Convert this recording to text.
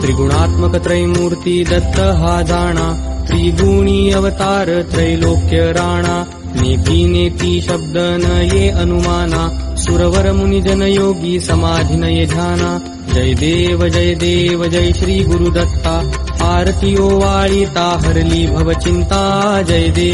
त्रिगुणात्मक हा जाणा। त्रिगुणी अवतार त्रैलोक्य राणा। नेति नेति शब्द न ये अनुमाना। सुरवर मुनिजन योगी समाधि न ये ध्याना। जय देव जय देव जय श्रीगुरु दत्ता भारतीयो वारिता हरली भव चिंता। जय देव